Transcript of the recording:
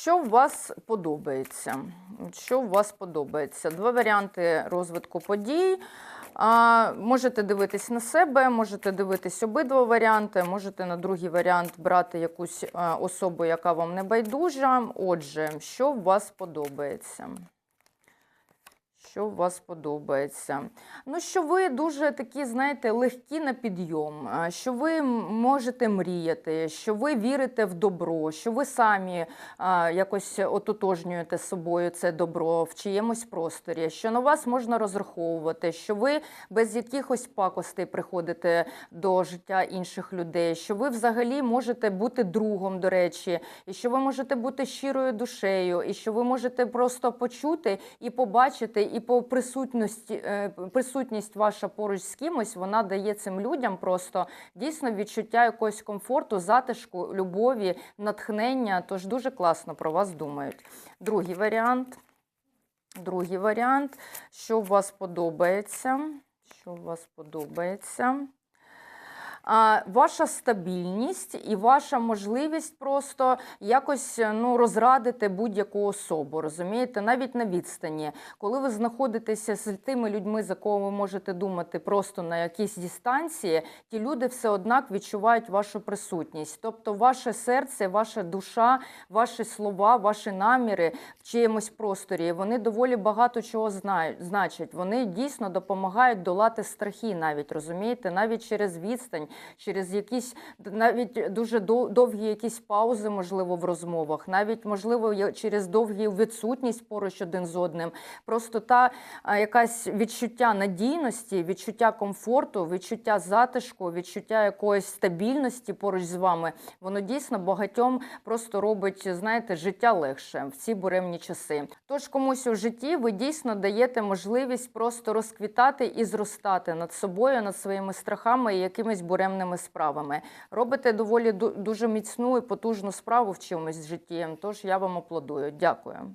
Що у вас подобається? Що у вас подобається? Два варіанти розвитку подій. А, можете дивитись на себе, можете дивитись обидва варіанти, можете на другий варіант брати якусь а, особу, яка вам не байдужа. Отже, що у вас подобається? Що у вас подобається? Ну, що ви дуже такі, знаєте, легкі на підйом, що ви можете мріяти, що ви вірите в добро, що ви самі а, якось ототожнюєте з собою це добро в чиємусь просторі, що на вас можна розраховувати, що ви без якихось пакостей приходите до життя інших людей, що ви взагалі можете бути другом, до речі, і що ви можете бути щирою душею, і що ви можете просто почути і побачити, і по присутності е, присутність ваша поруч з кимось, вона дає цим людям просто дійсно відчуття якогось комфорту, затишку, любові, натхнення. Тож дуже класно про вас думають. Другий варіант. Другий варіант, що у вас подобається? Що у вас подобається? Ваша стабільність і ваша можливість просто якось ну, розрадити будь-яку особу, розумієте, навіть на відстані. Коли ви знаходитеся з тими людьми, за кого ви можете думати просто на якійсь дистанції, ті люди все однак відчувають вашу присутність. Тобто, ваше серце, ваша душа, ваші слова, ваші наміри в чиємусь просторі, вони доволі багато чого знають, значать. Вони дійсно допомагають долати страхи, навіть розумієте, навіть через відстань, через якісь навіть дуже дов- довгі якісь паузи, можливо, в розмовах, навіть можливо через довгі відсутність поруч один з одним. Просто та якась відчуття надійності, відчуття комфорту, відчуття затишку, відчуття якоїсь стабільності поруч з вами, воно дійсно багатьом просто робить, знаєте, життя легше в ці буремні часи. Тож комусь у житті ви дійсно даєте можливість просто розквітати і зростати над собою, над своїми страхами і якимись буремними справами. Робите доволі ду- дуже міцну і потужну справу в чомусь в житті. Тож я вам аплодую. Дякую.